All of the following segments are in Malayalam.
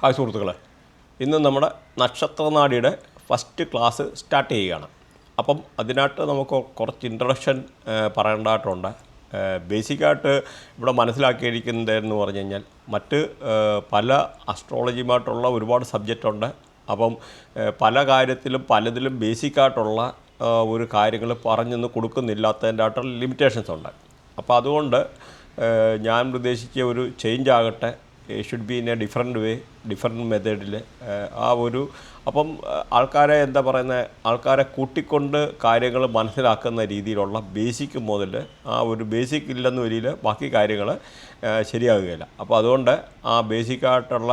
ഹായ് സുഹൃത്തുക്കളെ. ഇന്ന് നമ്മുടെ നക്ഷത്രനാടിയുടെ ഫസ്റ്റ് ക്ലാസ് സ്റ്റാർട്ട് ചെയ്യുകയാണ്. അപ്പം അതിനായിട്ട് നമുക്ക് കുറച്ച് ഇൻട്രഡക്ഷൻ പറയേണ്ടതായിട്ടുണ്ട്. ബേസിക്കായിട്ട് ഇവിടെ മനസ്സിലാക്കിയിരിക്കുന്നത് എന്ന് പറഞ്ഞു കഴിഞ്ഞാൽ മറ്റ് പല അസ്ട്രോളജിയുമായിട്ടുള്ള ഒരുപാട് സബ്ജക്റ്റ് ഉണ്ട് അപ്പം പല കാര്യത്തിലും പലതിലും ബേസിക്കായിട്ടുള്ള ഒരു കാര്യങ്ങൾ പറഞ്ഞൊന്നും കൊടുക്കുന്നില്ലാത്തതിന്റെ ആയിട്ടുള്ള ലിമിറ്റേഷൻസ് ഉണ്ട്. അപ്പോൾ അതുകൊണ്ട് ഞാൻ ഉദ്ദേശിച്ച ഒരു ചേഞ്ച് ആകട്ടെ. Should be in a different way different മെത്തേഡിൽ ആ ഒരു അപ്പം ഏഹ്, ആൾക്കാരെ എന്താ പറയുന്നത് ആൾക്കാരെ കൂട്ടിക്കൊണ്ട് കാര്യങ്ങൾ മനസ്സിലാക്കുന്ന രീതിയിലുള്ള ബേസിക് മുതൽ ആ ഒരു ബേസിക് ഇല്ലെന്ന വരിയിൽ ബാക്കി കാര്യങ്ങൾ ശരിയാകുകയില്ല അപ്പോൾ അതുകൊണ്ട് ആ ബേസിക്കായിട്ടുള്ള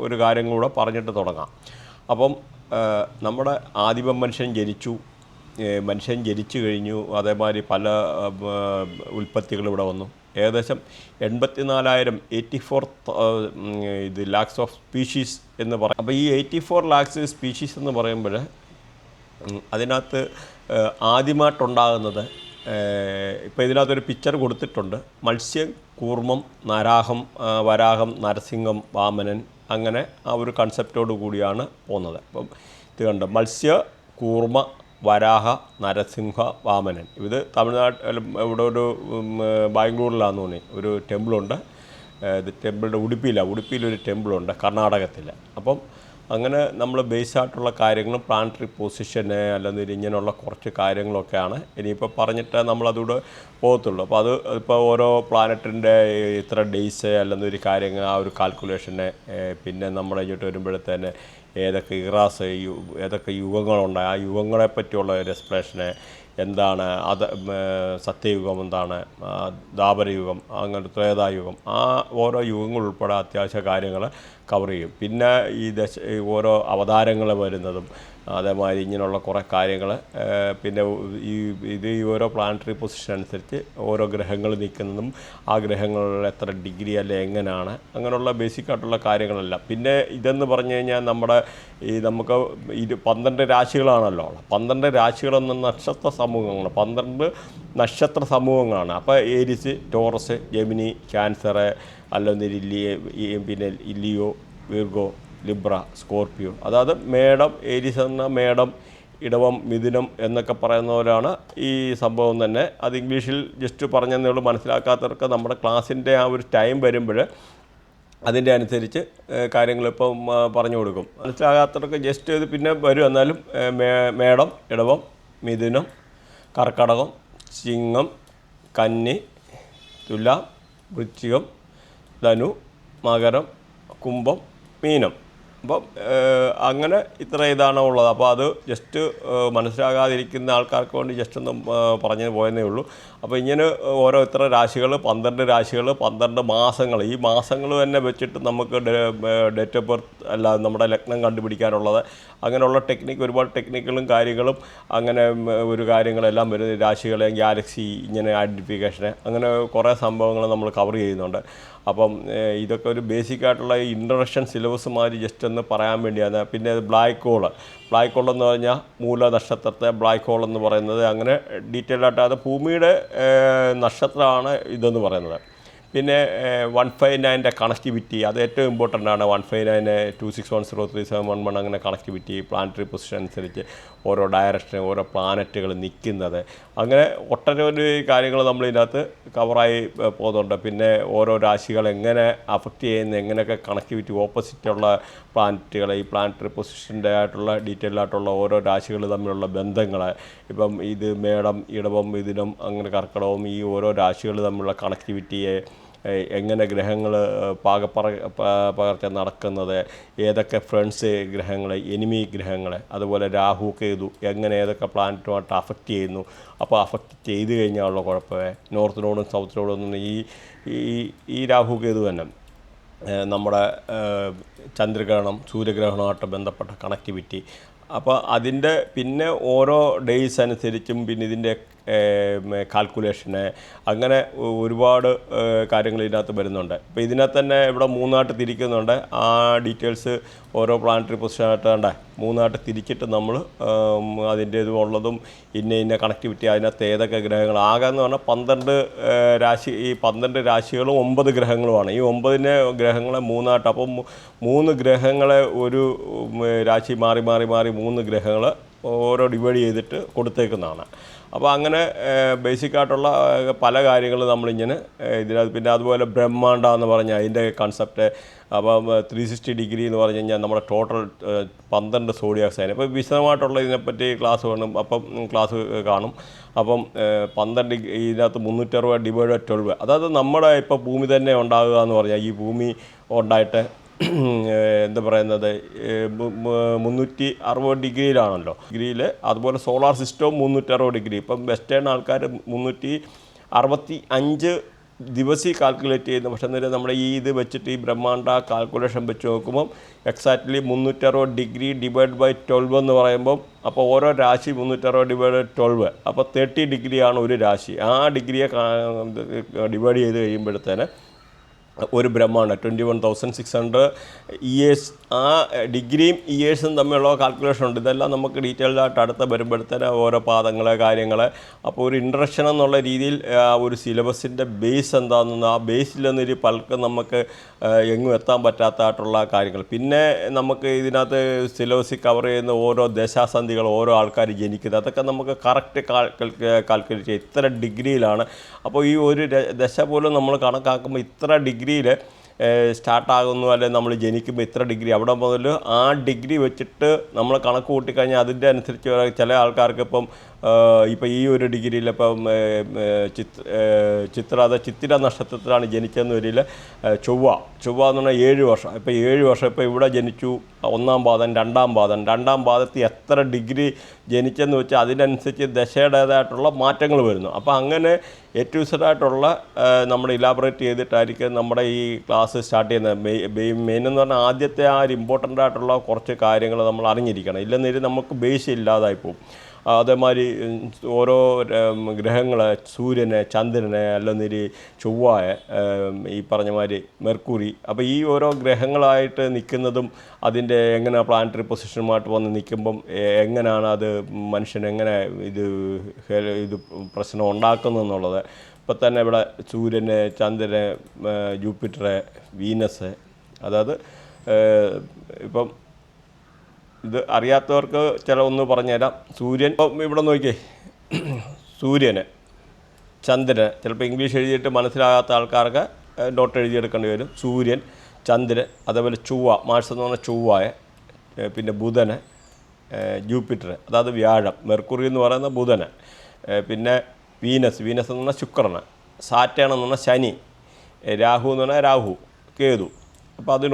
ഒരു കാര്യം കൂടെ പറഞ്ഞിട്ട് തുടങ്ങാം. അപ്പം ഏഹ്, നമ്മുടെ ആദിമ മനുഷ്യൻ ജനിച്ചു മനുഷ്യൻ ജനിച്ചു കഴിഞ്ഞു. അതേമാതിരി പല ഉൽപ്പത്തികൾ ഇവിടെ വന്നു. ഏകദേശം എൺപത്തി നാലായിരം എയ്റ്റി ഫോർ ഇത് ലാക്സ് ഓഫ് സ്പീഷീസ് എന്ന് പറയും അപ്പോൾ ഈ എയ്റ്റി ഫോർ ലാക്സ് സ്പീഷീസ് എന്ന് പറയുമ്പോൾ അതിനകത്ത് ആദ്യമായിട്ടുണ്ടാകുന്നത് ഇപ്പോൾ ഇതിനകത്തൊരു പിക്ചർ കൊടുത്തിട്ടുണ്ട്. മത്സ്യം കൂർമ്മം നരാഹം വരാഹം നരസിംഹം വാമനൻ അങ്ങനെ ആ ഒരു കൺസെപ്റ്റോട് കൂടിയാണ് പോകുന്നത്. അപ്പം ഇത് കണ്ട്? മത്സ്യ കൂർമ്മ വരാഹ നരസിംഹ വാമനൻ. ഇത് തമിഴ്നാട്ടിൽ ഇവിടെ ഒരു ഉം, ബാംഗ്ലൂരിലാന്ന് തോന്നി. ഒരു ടെമ്പിളുണ്ട്. ഇത് ടെമ്പിളിന്റെ ഉടുപ്പിയിലാണ് ഉടുപ്പിയിലൊരു ടെമ്പിളുണ്ട്. കർണാടകത്തിൽ അപ്പം അങ്ങനെ നമ്മൾ ബേസ് ആയിട്ടുള്ള കാര്യങ്ങളും പ്ലാനറ്ററി പൊസിഷന് അല്ലെങ്കിൽ ഇങ്ങനെയുള്ള കുറച്ച് കാര്യങ്ങളൊക്കെയാണ്. ഇനിയിപ്പോൾ പറഞ്ഞിട്ട് നമ്മളതൂടെ പോകത്തുള്ളൂ. അപ്പോൾ അത് ഇപ്പോൾ ഓരോ പ്ലാനറ്റിന്റെ ഇത്ര ഡേയ്സ് അല്ലെങ്കിൽ ഒരു കാര്യങ്ങൾ ആ ഒരു കാൽക്കുലേഷന് പിന്നെ നമ്മുടെ ഇങ്ങോട്ട് വരുമ്പോഴത്തേന് ഏതൊക്കെ ഇറാസ് ഏതൊക്കെ യുഗങ്ങളുണ്ട് ആ യുഗങ്ങളെ പറ്റിയുള്ള ഒരു എക്സ്പ്ലേഷന് എന്താണ് അത് സത്യയുഗം എന്താണ് ദാപരയുഗം അങ്ങനെ ത്രേതായുഗം ആ ഓരോ യുഗങ്ങൾ ഉൾപ്പെടെ അത്യാവശ്യ കാര്യങ്ങൾ കവർ ചെയ്യും. പിന്നെ ഈ ദശ ഓരോ അവതാരങ്ങൾ വരുന്നതും അതേമാതിരി ഇങ്ങനെയുള്ള കുറേ കാര്യങ്ങൾ പിന്നെ ഈ ഇത് ഈ ഓരോ പ്ലാനറ്ററി പൊസിഷൻ അനുസരിച്ച് ഓരോ ഗ്രഹങ്ങൾ നിൽക്കുന്നതും ആ ഗ്രഹങ്ങളിൽ എത്ര ഡിഗ്രി അല്ലെ എങ്ങനെയാണ് അങ്ങനെയുള്ള ബേസിക് ആയിട്ടുള്ള കാര്യങ്ങളല്ല. പിന്നെ ഇതെന്ന് പറഞ്ഞു കഴിഞ്ഞാൽ നമ്മുടെ ഈ നമുക്ക് ഇത് പന്ത്രണ്ട് രാശികളാണല്ലോ പന്ത്രണ്ട് രാശികളെന്ന നക്ഷത്ര സമൂഹങ്ങളാണ് പന്ത്രണ്ട് നക്ഷത്ര സമൂഹങ്ങളാണ്. അപ്പോൾ ഏരിസ് ടോറസ് ജെമിനി ക്യാൻസർ അല്ലെങ്കിൽ ഇല്ലിയെ പിന്നെ ഇല്ലിയോ വിർഗോ ലിബ്ര സ്കോർപ്പിയോ അതായത് മേടം ഏരിസ് എന്ന മേടം ഇടവം മിഥുനം എന്നൊക്കെ പറയുന്ന പോലെയാണ് ഈ സംഭവം തന്നെ. അത് ഇംഗ്ലീഷിൽ ജസ്റ്റ് പറഞ്ഞെന്നേ മനസ്സിലാക്കാത്തവർക്ക് നമ്മുടെ ക്ലാസ്സിന്റെ ആ ഒരു ടൈം വരുമ്പോൾ അതിന്റെ അനുസരിച്ച് കാര്യങ്ങളിപ്പം പറഞ്ഞു കൊടുക്കും. മനസ്സിലാകാത്തവർക്ക് ജസ്റ്റ് ഇത് പിന്നെ വരും. എന്നാലും മേടം ഇടവം മിഥുനം കർക്കടകം ചിങ്ങം കന്നി തുലാം വൃശ്ചികം ധനു മകരം കുംഭം മീനം. അപ്പം അങ്ങനെ ഇത്ര ഇതാണ് ഉള്ളത്. അപ്പോൾ അത് ജസ്റ്റ് മനസ്സിലാകാതിരിക്കുന്ന ആൾക്കാർക്ക് വേണ്ടി ജസ്റ്റ് ഒന്ന് പറഞ്ഞു പോയെന്നേ ഉള്ളൂ. അപ്പോൾ ഇങ്ങനെ ഓരോ ഇത്ര രാശികൾ പന്ത്രണ്ട് രാശികൾ പന്ത്രണ്ട് മാസങ്ങൾ. ഈ മാസങ്ങൾ തന്നെ വെച്ചിട്ട് നമുക്ക് ഡേറ്റ് ഓഫ് ബർത്ത് അല്ല നമ്മുടെ ലഗ്നം കണ്ടുപിടിക്കാനുള്ളത്. അങ്ങനെയുള്ള ടെക്നിക്ക് ഒരുപാട് ടെക്നിക്കുകളും കാര്യങ്ങളും അങ്ങനെ ഒരു കാര്യങ്ങളെല്ലാം വരുന്നത് രാശികളെ ഗാലക്സി ഇങ്ങനെ ഐഡന്റിഫിക്കേഷന് അങ്ങനെ കുറേ സംഭവങ്ങൾ നമ്മൾ കവർ ചെയ്യുന്നുണ്ട്. അപ്പം ഇതൊക്കെ ഒരു ബേസിക് ആയിട്ടുള്ള ഇൻട്രഡക്ഷൻ സിലബസ് മാതിരി ജസ്റ്റ് ഒന്ന് പറയാൻ വേണ്ടിയാണ്. പിന്നെ ബ്ലാക്ക് ഹോൾ ബ്ലാക്ക് ഹോൾ എന്ന് പറഞ്ഞാൽ മൂല നക്ഷത്രത്തെ ബ്ലാക്ക് ഹോൾ എന്ന് പറയുന്നത്. അങ്ങനെ ഡീറ്റെയിൽ ആയിട്ട് അത് ഭൂമിയുടെ നക്ഷത്രമാണ് ഇതെന്ന് പറയുന്നത്. പിന്നെ വൺ ഫൈവ് നയന്റെ കണക്ടിവിറ്റി അത് ഏറ്റവും ഇമ്പോർട്ടന്റ് ആണ്. One five nine two six one zero three seven one one അങ്ങനെ കണക്ടിവിറ്റി പ്ലാനറ്ററി പൊസിഷൻ അനുസരിച്ച് ഓരോ ഡയറക്ഷൻ ഓരോ പ്ലാനറ്റുകൾ നിൽക്കുന്നത് അങ്ങനെ ഒട്ടനവധി കാര്യങ്ങൾ നമ്മൾ ഇതിനകത്ത് കവറായി പോകുന്നുണ്ട്. പിന്നെ ഓരോ രാശികൾ എങ്ങനെ അഫക്റ്റ് ചെയ്യുന്ന എങ്ങനെയൊക്കെ കണക്ടിവിറ്റി ഓപ്പോസിറ്റുള്ള പ്ലാനറ്റുകൾ ഈ പ്ലാനറ്ററി പൊസിഷന്റെ ആയിട്ടുള്ള ഡീറ്റെയിൽ ആയിട്ടുള്ള ഓരോ രാശികൾ തമ്മിലുള്ള ബന്ധങ്ങൾ ഇപ്പം ഇത് മേടം ഇടവം ഇതിനും അങ്ങനെ കർക്കിടവും ഈ ഓരോ രാശികൾ തമ്മിലുള്ള കണക്ടിവിറ്റിയെ എങ്ങനെ ഗ്രഹങ്ങൾ പാകപ്പറ പകർച്ച നടക്കുന്നത് ഏതൊക്കെ ഫ്രണ്ട്സ് ഗ്രഹങ്ങൾ എനിമി ഗ്രഹങ്ങൾ അതുപോലെ രാഹു കേതു എങ്ങനെ ഏതൊക്കെ പ്ലാനറ്റുമായിട്ട് അഫക്റ്റ് ചെയ്യുന്നു. അപ്പോൾ അഫക്റ്റ് ചെയ്ത് കഴിഞ്ഞാലുള്ള കുഴപ്പമേ നോർത്തിനോടും സൗത്തിനോടും ഒന്നും ഈ ഈ രാഹു കേതു തന്നെ. നമ്മുടെ ചന്ദ്രഗ്രഹണം സൂര്യഗ്രഹണമായിട്ട് ബന്ധപ്പെട്ട കണക്ടിവിറ്റി അപ്പോൾ അതിന്റെ പിന്നെ ഓരോ ഡേയ്സ് അനുസരിച്ചും പിന്നെ ഇതിന്റെ കാൽക്കുലേഷന് അങ്ങനെ ഒരുപാട് കാര്യങ്ങൾ ഇതിനകത്ത് വരുന്നുണ്ട്. ഇപ്പോൾ ഇതിനകത്ത് തന്നെ ഇവിടെ മൂന്നായിട്ട് തിരിക്കുന്നുണ്ട്. ആ ഡീറ്റെയിൽസ് ഓരോ പ്ലാനറ്ററി പൊസിഷനായിട്ട് വേണ്ടേ മൂന്നായിട്ട് തിരിച്ചിട്ട് നമ്മൾ അതിന്റെ ഉള്ളതും ഇന്ന ഇന്ന കണക്ടിവിറ്റി അതിനകത്ത് ഏതൊക്കെ ഗ്രഹങ്ങൾ. ആകെ എന്ന് പറഞ്ഞാൽ പന്ത്രണ്ട് രാശി ഈ പന്ത്രണ്ട് രാശികളും ഒമ്പത് ഗ്രഹങ്ങളുമാണ്. ഈ ഒമ്പതിനെ ഗ്രഹങ്ങളെ മൂന്നായിട്ട് അപ്പം മൂന്ന് ഗ്രഹങ്ങളെ ഒരു രാശി മാറി മാറി മാറി മൂന്ന് ഗ്രഹങ്ങൾ ഓരോ ഡിവൈഡ് ചെയ്തിട്ട് കൊടുത്തേക്കുന്നതാണ്. അപ്പോൾ അങ്ങനെ ബേസിക്കായിട്ടുള്ള പല കാര്യങ്ങളും നമ്മളിങ്ങനെ ഇതിനകത്ത് പിന്നെ അതുപോലെ ബ്രഹ്മാണ്ട എന്ന് പറഞ്ഞാൽ അതിന്റെ കൺസെപ്റ്റ് അപ്പം ത്രീ സിക്സ്റ്റി ഡിഗ്രി എന്ന് പറഞ്ഞു കഴിഞ്ഞാൽ നമ്മുടെ ടോട്ടൽ പന്ത്രണ്ട് സോഡിയാക്സ് സൈൻ അപ്പോൾ വിശദമായിട്ടുള്ള ഇതിനെപ്പറ്റി ക്ലാസ് കാണും അപ്പം ക്ലാസ് കാണും. അപ്പം പന്ത്രണ്ട് ഇതിനകത്ത് മുന്നൂറ്ററുപത് ഡിവൈഡ് ട്വൽവ് അതായത് നമ്മുടെ ഇപ്പോൾ ഭൂമി തന്നെ ഉണ്ടാകുക എന്ന് പറഞ്ഞാൽ ഈ ഭൂമി ഉണ്ടായിട്ട് എന്താ പറയുന്നത്? മുന്നൂറ്റി അറുപത് ഡിഗ്രിയിലാണല്ലോ. ഡിഗ്രിയിൽ അതുപോലെ സോളാർ സിസ്റ്റവും മുന്നൂറ്റി അറുപത് ഡിഗ്രി. ഇപ്പം വെസ്റ്റേൺ ആൾക്കാർ മുന്നൂറ്റി അറുപത്തി അഞ്ച് ദിവസി കാൽക്കുലേറ്റ് ചെയ്യുന്നു. പക്ഷേ അന്നേരം നമ്മുടെ ഈ ഇത് വെച്ചിട്ട് ഈ ബ്രഹ്മാണ്ട കാൽക്കുലേഷൻ വെച്ച് നോക്കുമ്പം എക്സാക്ട്ലി മുന്നൂറ്ററുപത് ഡിഗ്രി ഡിവൈഡ് ബൈ ട്വൽവ് എന്ന് പറയുമ്പം അപ്പോൾ ഓരോ രാശി മുന്നൂറ്ററുപത് ഡിവൈഡ് ബൈ ട്വൽവ്. അപ്പോൾ തേർട്ടി ഡിഗ്രിയാണ് ഒരു രാശി. ആ ഡിഗ്രിയെ ഡിവൈഡ് ചെയ്ത് കഴിയുമ്പോഴത്തേന് ഒരു ബ്രഹ്മാണ് twenty one thousand six hundred years ആ ഡിഗ്രിയും ഇയേഴ്സും തമ്മിലുള്ള കാൽക്കുലേഷൻ ഉണ്ട്. ഇതെല്ലാം നമുക്ക് ഡീറ്റെയിൽഡ് ആയിട്ട് അടുത്ത വരുമ്പോഴത്തേന് ഓരോ പാദങ്ങൾ കാര്യങ്ങൾ അപ്പോൾ ഒരു ഇൻട്രഷൻ എന്നുള്ള രീതിയിൽ ഒരു സിലബസിന്റെ ബേസ് എന്താണെന്ന് ആ ബേസിൽ നിന്നൊരു പലർക്കും നമുക്ക് എങ്ങും എത്താൻ പറ്റാത്തതായിട്ടുള്ള കാര്യങ്ങൾ. പിന്നെ നമുക്ക് ഇതിനകത്ത് സിലബസിൽ കവർ ചെയ്യുന്ന ഓരോ ദശാസന്ധികൾ ഓരോ ആൾക്കാർ ജനിക്കുന്നത് അതൊക്കെ നമുക്ക് കറക്റ്റ് കാൽക്കുലേറ്റ് ചെയ്യാം. ഇത്ര ഡിഗ്രിയിലാണ് അപ്പോൾ ഈ ഒരു ദശ പോലും നമ്മൾ കണക്കാക്കുമ്പോൾ ഇത്ര ഡിഗ്രിയിൽ സ്റ്റാർട്ടാകുന്നു അല്ലെങ്കിൽ നമ്മൾ ജനിക്കുമ്പോൾ ഇത്ര ഡിഗ്രി. അവിടെ മുതൽ ആ ഡിഗ്രി വെച്ചിട്ട് നമ്മൾ കണക്ക് കൂട്ടിക്കഴിഞ്ഞാൽ അതിന്റെ അനുസരിച്ച് ചില ആൾക്കാർക്ക് ഇപ്പം ഇപ്പം ഈ ഒരു ഡിഗ്രിയിൽ ഇപ്പം ചിത്ര ചിത്ര അത് ചിത്തിര നക്ഷത്രത്തിലാണ് ജനിച്ചതെന്ന് വരിൽ ചൊവ്വ. ചൊവ്വ എന്ന് പറഞ്ഞാൽ ഏഴ് വർഷം. ഇപ്പം ഏഴ് വർഷം ഇപ്പോൾ ഇവിടെ ജനിച്ചു. ഒന്നാം പാദം രണ്ടാം പാദം. രണ്ടാം പാദത്തിൽ എത്ര ഡിഗ്രി ജനിച്ചെന്ന് വെച്ചാൽ അതിനനുസരിച്ച് ദശയുടേതായിട്ടുള്ള മാറ്റങ്ങൾ വരുന്നു. അപ്പോൾ അങ്ങനെ ഏറ്റവും സെഡായിട്ടുള്ള നമ്മൾ ഇലാബറേറ്റ് ചെയ്തിട്ടായിരിക്കും നമ്മുടെ ഈ ക്ലാസ് സ്റ്റാർട്ട് ചെയ്യുന്നത് മെയ് മെയിൻ എന്ന് പറഞ്ഞാൽ ആദ്യത്തെ ആ ഒരു ഇമ്പോർട്ടന്റ് ആയിട്ടുള്ള കുറച്ച് കാര്യങ്ങൾ നമ്മൾ അറിഞ്ഞിരിക്കണം. ഇല്ലെന്നൊരു നമുക്ക് ബേസ് ഇല്ലാതായി പോകും. അതേമാതിരി ഓരോ ഗ്രഹങ്ങൾ സൂര്യനെ ചന്ദ്രനെ അല്ലെങ്കിൽ ചൊവ്വായ ഈ പറഞ്ഞ മാതിരി മെർക്കുറി. അപ്പോൾ ഈ ഓരോ ഗ്രഹങ്ങളായിട്ട് നിൽക്കുന്നതും അതിന്റെ എങ്ങനെ പ്ലാനറ്ററി പൊസിഷനുമായിട്ട് വന്ന് നിൽക്കുമ്പം എങ്ങനെയാണ് അത് മനുഷ്യൻ എങ്ങനെ ഇത് ഇത് പ്രശ്നം ഉണ്ടാക്കുന്നതെന്നുള്ളത് ഇപ്പം തന്നെ ഇവിടെ സൂര്യന് ചന്ദ്രന് ജൂപ്പിറ്റർ വീനസ്. അതായത് ഇപ്പം ഇത് അറിയാത്തവർക്ക് ചില ഒന്ന് പറഞ്ഞുതരാം. സൂര്യൻ ഇപ്പം ഇവിടെ നോക്കിയേ സൂര്യന് ചന്ദ്രന് ചിലപ്പോൾ ഇംഗ്ലീഷ് എഴുതിയിട്ട് മനസ്സിലാകാത്ത ആൾക്കാർക്ക് നോട്ട് എഴുതിയെടുക്കേണ്ടി വരും. സൂര്യൻ ചന്ദ്രൻ അതേപോലെ ചൊവ്വ മാർസ് എന്ന് പറഞ്ഞാൽ ചൊവ്വായ പിന്നെ ബുധന് ജൂപ്പിറ്റർ അതായത് വ്യാഴം. മെർക്കുറി എന്ന് പറയുന്ന ബുധന്. പിന്നെ വീനസ് വീനസ് എന്ന് പറഞ്ഞാൽ ശുക്രന് സാറ്റേൺ എന്ന് പറഞ്ഞാൽ ശനി രാഹു എന്ന് പറഞ്ഞാൽ രാഹു കേതു. അപ്പോൾ അത്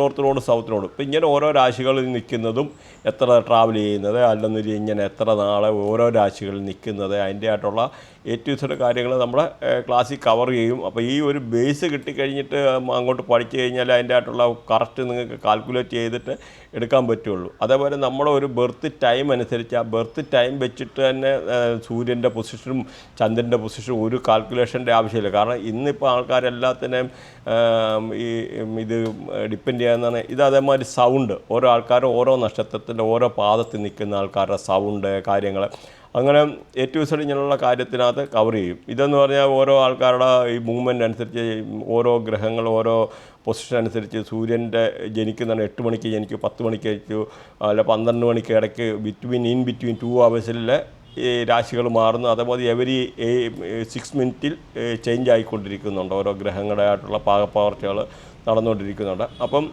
സൗത്ത് റോഡ് ഇപ്പോൾ ഇങ്ങനെ ഓരോ രാശികളിൽ നിൽക്കുന്നതും എത്ര ട്രാവൽ ചെയ്യുന്നത് അല്ലെന്നൊരു ഇങ്ങനെ എത്ര നാളെ ഓരോ രാശികളിൽ നിൽക്കുന്നത് അതിന്റെ ആയിട്ടുള്ള ടു സെഡ് കാര്യങ്ങൾ നമ്മുടെ ക്ലാസ്സിൽ കവർ ചെയ്യും. അപ്പോൾ ഈ ഒരു ബേസ് കിട്ടിക്കഴിഞ്ഞിട്ട് അങ്ങോട്ട് പഠിച്ചു കഴിഞ്ഞാൽ അതിന്റെ ആയിട്ടുള്ള കറക്റ്റ് നിങ്ങൾക്ക് കാൽക്കുലേറ്റ് ചെയ്തിട്ട് എടുക്കാൻ പറ്റുള്ളൂ. അതേപോലെ നമ്മുടെ ഒരു ബർത്ത് ടൈം അനുസരിച്ച് ആ ബർത്ത് ടൈം വെച്ചിട്ട് തന്നെ സൂര്യന്റെ പൊസിഷനും ചന്ദ്രന്റെ പൊസിഷനും ഒരു കാൽക്കുലേഷന്റെ ആവശ്യമില്ല. കാരണം ഇന്നിപ്പോൾ ആൾക്കാരെല്ലാത്തിനെയും ഈ ഇത് ഡിപ്പെൻഡ് ചെയ്യാന്നാണ്. ഇത് അതേമാതിരി സൗണ്ട്. ഓരോ ആൾക്കാരും ഓരോ നക്ഷത്രത്തിന്റെ ഓരോ പാദത്തിൽ നിൽക്കുന്ന ആൾക്കാരുടെ സൗണ്ട് കാര്യങ്ങൾ. അങ്ങനെ ഏറ്റവും സെഡ് ഇങ്ങനെയുള്ള കാര്യത്തിനകത്ത് കവർ ചെയ്യും. ഇതെന്ന് പറഞ്ഞാൽ ഓരോ ആൾക്കാരുടെ ഈ മൂവ്മെന്റ് അനുസരിച്ച് ഓരോ ഗ്രഹങ്ങൾ ഓരോ പൊസിഷൻ അനുസരിച്ച് സൂര്യന്റെ ജനിക്കുന്നതാണ് എട്ട് മണിക്ക് ജനിക്കും പത്ത് മണിക്ക് ജനിക്കും അല്ല പന്ത്രണ്ട് മണിക്ക് ഇടയ്ക്ക് ബിറ്റ്വീൻ ഇൻ ബിറ്റ്വീൻ ടു അവേഴ്സിലെ ഈ രാശികൾ മാറുന്നു. അതേപോലെ എവരി സിക്സ് മിനിറ്റിൽ ചേഞ്ച് ആയിക്കൊണ്ടിരിക്കുന്നുണ്ട്. ഓരോ ഗ്രഹങ്ങളായിട്ടുള്ള പാകപ്പകർച്ചകൾ നടന്നുകൊണ്ടിരിക്കുന്നുണ്ട്. അപ്പം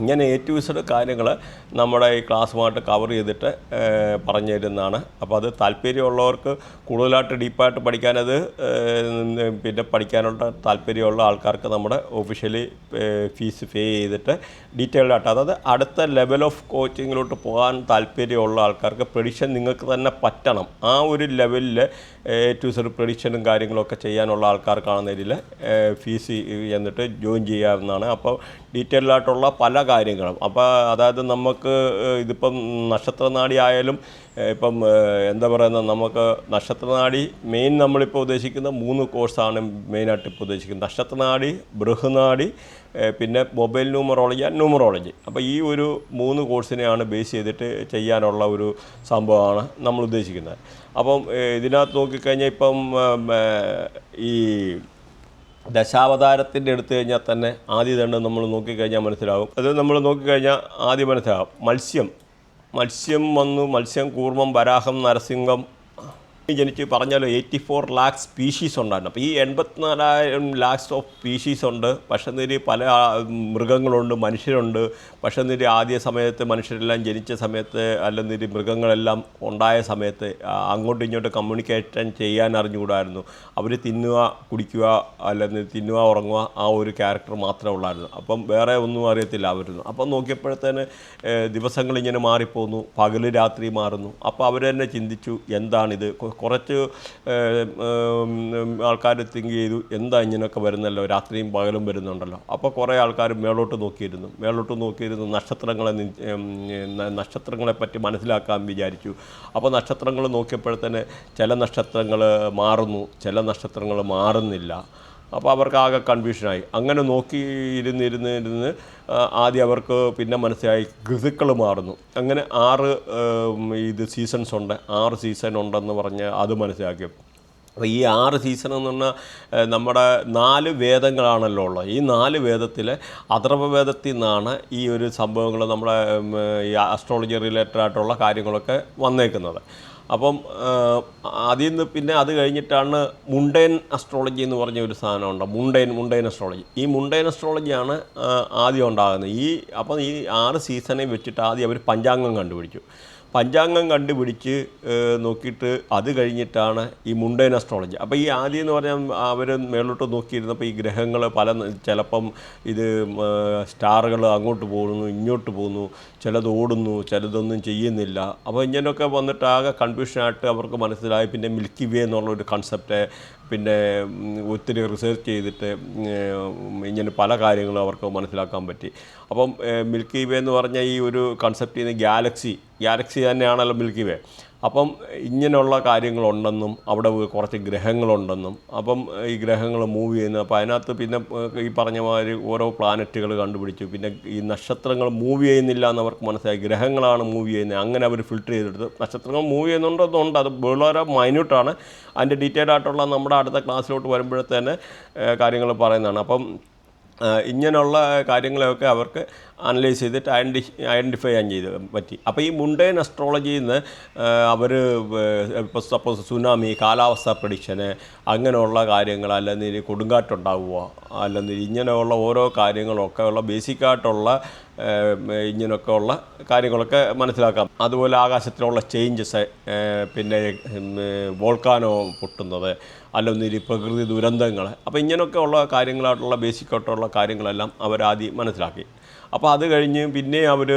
ഇങ്ങനെ എ ടു ഇസഡ് കാര്യങ്ങൾ നമ്മുടെ ഈ ക്ലാസ്സുമായിട്ട് കവർ ചെയ്തിട്ട് പറഞ്ഞു തരുന്നതാണ് അപ്പോൾ അത് താല്പര്യമുള്ളവർക്ക് കൂടുതലായിട്ട് ഡീപ്പായിട്ട് പഠിക്കാനത് പിന്നെ പഠിക്കാനുള്ള താല്പര്യമുള്ള ആൾക്കാർക്ക് നമ്മുടെ ഒഫീഷ്യലി ഫീസ് പേ ചെയ്തിട്ട് ഡീറ്റെയിൽഡ് ആയിട്ട് അതായത് അടുത്ത ലെവൽ ഓഫ് കോച്ചിങ്ങിലോട്ട് പോകാൻ താല്പര്യമുള്ള ആൾക്കാർക്ക് പ്രഡിഷൻ നിങ്ങൾക്ക് തന്നെ പറ്റണം. ആ ഒരു ലെവലിൽ ടു സെഡ് പ്രഡിക്ഷനും കാര്യങ്ങളൊക്കെ ചെയ്യാനുള്ള ആൾക്കാർക്കാണെന്നതിൽ ഫീസ് എന്നിട്ട് ജോയിൻ ചെയ്യാവുന്നതാണ്. അപ്പോൾ ഡീറ്റെയിൽഡ് ആയിട്ടുള്ള പല കാര്യങ്ങളും. അപ്പോൾ അതായത് നമുക്ക് ഇതിപ്പം നക്ഷത്രനാടി ആയാലും ഇപ്പം എന്താ പറയുന്നത് നമുക്ക് നക്ഷത്രനാടി മെയിൻ നമ്മളിപ്പോൾ ഉദ്ദേശിക്കുന്ന മൂന്ന് കോഴ്സാണ് മെയിനായിട്ട് ഇപ്പോൾ ഉദ്ദേശിക്കുന്നത്. നക്ഷത്രനാടി ബൃഹനാടി പിന്നെ മൊബൈൽ ന്യൂമറോളജി ആൻഡ് ന്യൂമറോളജി. അപ്പോൾ ഈ ഒരു മൂന്ന് കോഴ്സിനെയാണ് ബേസ് ചെയ്തിട്ട് ചെയ്യാനുള്ള ഒരു സംഭവമാണ് നമ്മൾ ഉദ്ദേശിക്കുന്നത്. അപ്പം ഇതിനകത്ത് നോക്കിക്കഴിഞ്ഞാൽ ഇപ്പം ഈ ദശാവതാരത്തിന്റെ അടുത്ത് കഴിഞ്ഞാൽ തന്നെ ആദ്യ തന്നെ നമ്മൾ നോക്കിക്കഴിഞ്ഞാൽ മനസ്സിലാവും. അത് നമ്മൾ നോക്കിക്കഴിഞ്ഞാൽ ആദ്യം മനസ്സിലാവും. മത്സ്യം. മത്സ്യം വന്നു. മത്സ്യം കൂർമ്മം വരാഹം നരസിംഹം ജനിച്ച് പറഞ്ഞാലോ എയ്റ്റി ഫോർ ലാക്സ് സ്പീഷീസ് ഉണ്ടായിരുന്നു. അപ്പോൾ ഈ എൺപത്തിനാലായിരം ലാക്സ് ഓഫ് സ്പീഷീസ് ഉണ്ട്. പക്ഷെ എന്നൊരു പല മൃഗങ്ങളുണ്ട് മനുഷ്യരുണ്ട്. പക്ഷെ എന്നൊരു ആദ്യ സമയത്ത് മനുഷ്യരെല്ലാം ജനിച്ച സമയത്ത് അല്ലെന്നൊരു മൃഗങ്ങളെല്ലാം ഉണ്ടായ സമയത്ത് അങ്ങോട്ടും ഇങ്ങോട്ടും കമ്മ്യൂണിക്കേഷൻ ചെയ്യാൻ അറിഞ്ഞുകൂടായിരുന്നു. അവർ തിന്നുക കുടിക്കുക അല്ലെങ്കിൽ തിന്നുക ഉറങ്ങുക ആ ഒരു ക്യാരക്ടർ മാത്രമേ ഉള്ളായിരുന്നു. അപ്പം വേറെ ഒന്നും അറിയത്തില്ല അവരുന്നു. അപ്പം നോക്കിയപ്പോഴത്തേന് ദിവസങ്ങൾ ഇങ്ങനെ മാറിപ്പോന്നു. പകൽ രാത്രി മാറുന്നു. അപ്പോൾ അവർ തന്നെ ചിന്തിച്ചു എന്താണിത്? കുറച്ച് ആൾക്കാർ തിങ്ക് ചെയ്തു. എന്താ ഇങ്ങനെയൊക്കെ വരുന്നല്ലോ? രാത്രിയും പകലും വരുന്നുണ്ടല്ലോ. അപ്പോൾ കുറേ ആൾക്കാർ മേളോട്ട് നോക്കിയിരുന്നു. മേളോട്ട് നോക്കിയിരുന്നു നക്ഷത്രങ്ങളെ നക്ഷത്രങ്ങളെ പറ്റി മനസ്സിലാക്കാൻ വിചാരിച്ചു. അപ്പോൾ നക്ഷത്രങ്ങൾ നോക്കിയപ്പോഴത്തന്നെ ചില നക്ഷത്രങ്ങൾ മാറുന്നു ചില നക്ഷത്രങ്ങൾ മാറുന്നില്ല. അപ്പോൾ അവർക്ക് ആകെ കൺഫ്യൂഷനായി അങ്ങനെ നോക്കി ഇരുന്ന് ഇരുന്ന് ഇരുന്ന് ആദ്യം അവർക്ക് പിന്നെ മനസ്സിലായി ഋതുക്കൾ മാറുന്നു. അങ്ങനെ ആറ് ഇത് സീസൺസ് ഉണ്ട്. ആറ് സീസൺ ഉണ്ടെന്ന് പറഞ്ഞ് അത് മനസ്സിലാക്കി. അപ്പോൾ ഈ ആറ് സീസൺ എന്ന് പറഞ്ഞാൽ നമ്മുടെ നാല് വേദങ്ങളാണല്ലോ ഉള്ളത്. ഈ നാല് വേദത്തിൽ അഥർവവേദത്തിൽ നിന്നാണ് ഈ ഒരു സംഭവങ്ങൾ നമ്മുടെ ഈ അസ്ട്രോളജി റിലേറ്റഡ് ആയിട്ടുള്ള കാര്യങ്ങളൊക്കെ വന്നേക്കുന്നത്. അപ്പം അതിൽ നിന്ന് പിന്നെ അത് കഴിഞ്ഞിട്ടാണ് മുണ്ടേൻ അസ്ട്രോളജി എന്ന് പറഞ്ഞ ഒരു സാധനമുണ്ട് മുണ്ടേൻ മുണ്ടേൻ അസ്ട്രോളജി ഈ മുണ്ടേൻ അസ്ട്രോളജിയാണ് ആദ്യം ഉണ്ടാകുന്നത്. ഈ അപ്പം ഈ ആറ് സീസണെ വെച്ചിട്ട് ആദ്യം അവർ പഞ്ചാംഗം കണ്ടുപിടിച്ചു. പഞ്ചാംഗം കണ്ടുപിടിച്ച് നോക്കിയിട്ട് അത് കഴിഞ്ഞിട്ടാണ് ഈ മുണ്ടൈൻ അസ്ട്രോളജി അപ്പോൾ ഈ ആദ്യം എന്ന് പറഞ്ഞാൽ അവർ മേലോട്ട് നോക്കിയിരുന്നപ്പോൾ ഈ ഗ്രഹങ്ങൾ പല ചിലപ്പം ഇത് സ്റ്റാറുകൾ അങ്ങോട്ട് പോകുന്നു ഇങ്ങോട്ട് പോകുന്നു ചിലത് ഓടുന്നു ചിലതൊന്നും ചെയ്യുന്നില്ല. അപ്പോൾ ഇങ്ങനെയൊക്കെ വന്നിട്ട് ആകെ കൺഫ്യൂഷനായിട്ട് അവർക്ക് മനസ്സിലായി. പിന്നെ മിൽക്കി വേ എന്നുള്ള ഒരു കൺസെപ്റ്റ് പിന്നെ ഒത്തിരി റിസർച്ച് ചെയ്തിട്ട് ഇങ്ങനെ പല കാര്യങ്ങളും അവർക്ക് മനസ്സിലാക്കാൻ പറ്റി. അപ്പം മിൽക്കി വേ എന്ന് പറഞ്ഞ ഈ ഒരു കൺസെപ്റ്റിൽ നിന്ന് ഗാലക്സി ഗാലക്സി തന്നെയാണല്ലോ മിൽക്കി വേ. അപ്പം ഇങ്ങനെയുള്ള കാര്യങ്ങളുണ്ടെന്നും അവിടെ കുറച്ച് ഗ്രഹങ്ങളുണ്ടെന്നും അപ്പം ഈ ഗ്രഹങ്ങൾ മൂവ് ചെയ്യുന്നു അപ്പോൾ അതിനകത്ത് പിന്നെ ഈ പറഞ്ഞ മാതിരി ഓരോ പ്ലാനറ്റുകൾ കണ്ടുപിടിച്ചു. പിന്നെ ഈ നക്ഷത്രങ്ങൾ മൂവ് ചെയ്യുന്നില്ല എന്ന് അവർക്ക് മനസ്സിലായി. ഗ്രഹങ്ങളാണ് മൂവ് ചെയ്യുന്നത്. അങ്ങനെ അവർ ഫിൽട്ടർ ചെയ്തെടുത്ത് നക്ഷത്രങ്ങൾ മൂവ് ചെയ്യുന്നുണ്ടെന്നുണ്ട് അത് വളരെ മൈന്യൂട്ടാണ് അതിന്റെ ഡീറ്റെയിൽ ആയിട്ടുള്ള നമ്മുടെ അടുത്ത ക്ലാസ്സിലോട്ട് വരുമ്പോഴത്തേന് കാര്യങ്ങൾ പറയുന്നതാണ്. അപ്പം ഇങ്ങനെയുള്ള കാര്യങ്ങളെയൊക്കെ അവർക്ക് അനലൈസ് ചെയ്തിട്ട് ഐഡന്റി ഐഡന്റിഫൈ ചെയ്യാൻ ചെയ്ത് പറ്റി. അപ്പോൾ ഈ മുണ്ടേൻ അസ്ട്രോളജിയിൽ നിന്ന് അവർ ഇപ്പോൾ സപ്പോസ് സുനാമി കാലാവസ്ഥ പ്രഡിക്ഷന് അങ്ങനെയുള്ള കാര്യങ്ങൾ അല്ലെങ്കിൽ കൊടുങ്കാറ്റുണ്ടാവുക അല്ലെങ്കിൽ ഇങ്ങനെയുള്ള ഓരോ കാര്യങ്ങളൊക്കെ ഉള്ള ബേസിക്കായിട്ടുള്ള ഇങ്ങനെയൊക്കെ ഉള്ള കാര്യങ്ങളൊക്കെ മനസ്സിലാക്കാം. അതുപോലെ ആകാശത്തിലുള്ള ചേഞ്ചസ് പിന്നെ വോൾക്കാനോ പൊട്ടുന്നത് അല്ലൊന്നിരി പ്രകൃതി ദുരന്തങ്ങൾ. അപ്പോൾ ഇങ്ങനെയൊക്കെ ഉള്ള കാര്യങ്ങളായിട്ടുള്ള ബേസിക്കായിട്ടുള്ള കാര്യങ്ങളെല്ലാം അവരാദ്യം മനസ്സിലാക്കി. അപ്പോൾ അത് കഴിഞ്ഞ് പിന്നെ അവർ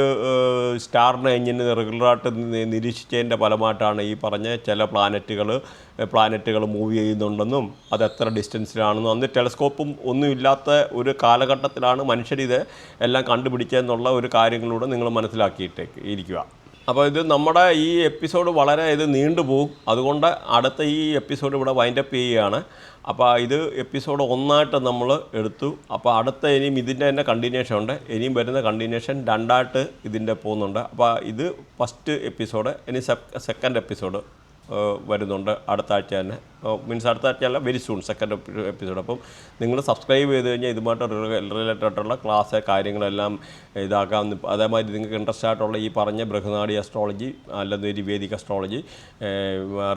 സ്റ്റാറിനെ എങ്ങനെ റെഗുലറായിട്ട് നിരീക്ഷിച്ചതിന്റെ ഫലമായിട്ടാണ് ഈ പറഞ്ഞ ചില പ്ലാനറ്റുകൾ പ്ലാനറ്റുകൾ മൂവ് ചെയ്യുന്നുണ്ടെന്നും അത് എത്ര ഡിസ്റ്റൻസിലാണെന്നും അന്ന് ടെലസ്കോപ്പും ഒന്നുമില്ലാത്ത ഒരു കാലഘട്ടത്തിലാണ് മനുഷ്യരിത് എല്ലാം കണ്ടുപിടിച്ചതെന്നുള്ള ഒരു കാര്യങ്ങളൂടെ നിങ്ങൾ മനസ്സിലാക്കിയിട്ട് ഇരിക്കുക. അപ്പോൾ ഇത് നമ്മുടെ ഈ എപ്പിസോഡ് വളരെ ഇത് നീണ്ടുപോകും. അതുകൊണ്ട് അടുത്ത ഈ എപ്പിസോഡ് ഇവിടെ വൈൻഡപ്പ് ചെയ്യുകയാണ്. അപ്പോൾ ഇത് എപ്പിസോഡ് ഒന്നായിട്ട് നമ്മൾ എടുത്തു. അപ്പോൾ അടുത്ത ഇനിയും ഇതിന്റെ തന്നെ കണ്ടിന്യൂഷൻ ഉണ്ട്. ഇനിയും വരുന്ന കണ്ടിന്യൂഷൻ രണ്ടായിട്ട് ഇതിന്റെ പോകുന്നുണ്ട്. അപ്പോൾ ഇത് ഫസ്റ്റ് എപ്പിസോഡ് ഇനി സെക്കൻഡ് എപ്പിസോഡ് വരുന്നുണ്ട്. അടുത്ത ആഴ്ച തന്നെ. മീൻസ് അടുത്ത ആഴ്ച അല്ല വെരി സൂൺ സെക്കൻഡ് എപ്പിസോഡ് അപ്പം നിങ്ങൾ സബ്സ്ക്രൈബ് ചെയ്ത് കഴിഞ്ഞാൽ ഇതുമായിട്ട് റിലേറ്റഡ് ആയിട്ടുള്ള ക്ലാസ് കാര്യങ്ങളെല്ലാം ഇതാക്കാം. അതേമാതിരി നിങ്ങൾക്ക് ഇൻട്രസ്റ്റ് ആയിട്ടുള്ള ഈ പറഞ്ഞ ബൃഹനാടി അസ്ട്രോളജി അല്ലെന്നൊരു വേദിക അസ്ട്രോളജി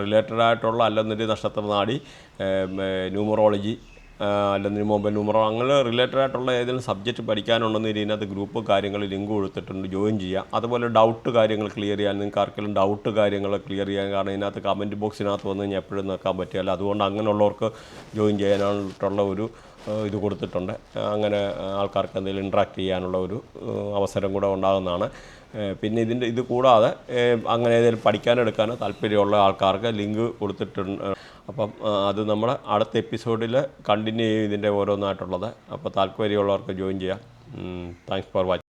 റിലേറ്റഡ് ആയിട്ടുള്ള അല്ലെന്നൊരു നക്ഷത്രനാടി ന്യൂമറോളജി അല്ലെങ്കിൽ മൊബൈൽ നമ്പറോ അങ്ങനെ റിലേറ്റഡ് ആയിട്ടുള്ള ഏതെങ്കിലും സബ്ജക്റ്റ് പഠിക്കാനുണ്ടെന്ന് ഇതിനകത്ത് ഗ്രൂപ്പ് കാര്യങ്ങൾ ലിങ്ക് കൊടുത്തിട്ടുണ്ട് ജോയിൻ ചെയ്യാം. അതുപോലെ ഡൗട്ട് കാര്യങ്ങൾ ക്ലിയർ ചെയ്യാൻ നിങ്ങൾക്ക് ആർക്കെങ്കിലും ഡൗട്ട് കാര്യങ്ങൾ ക്ലിയർ ചെയ്യാൻ കാരണം ഇതിനകത്ത് കമന്റ് ബോക്സിനകത്ത് വന്ന് കഴിഞ്ഞാൽ എപ്പോഴും നോക്കാൻ പറ്റില്ല. അതുകൊണ്ട് അങ്ങനെയുള്ളവർക്ക് ജോയിൻ ചെയ്യാനായിട്ടുള്ള ഒരു ഇത് കൊടുത്തിട്ടുണ്ട്. അങ്ങനെ ആൾക്കാർക്ക് എന്തെങ്കിലും ഇൻട്രാക്ട് ചെയ്യാനുള്ള ഒരു അവസരം കൂടെ ഉണ്ടാകുന്നതാണ്. പിന്നെ ഇതിന്റെ ഇത് കൂടാതെ അങ്ങനെ ഏതെങ്കിലും പഠിക്കാനെടുക്കാനോ താല്പര്യമുള്ള ആൾക്കാർക്ക് ലിങ്ക് കൊടുത്തിട്ടുണ്ട് അപ്പം അത് നമ്മൾ അടുത്ത എപ്പിസോഡിൽ കണ്ടിന്യൂ ചെയ്യും ഇതിന്റെ ഓരോന്നായിട്ടുള്ളത്. അപ്പോൾ താല്പര്യമുള്ളവർക്ക് ജോയിൻ ചെയ്യാം. Thanks for watching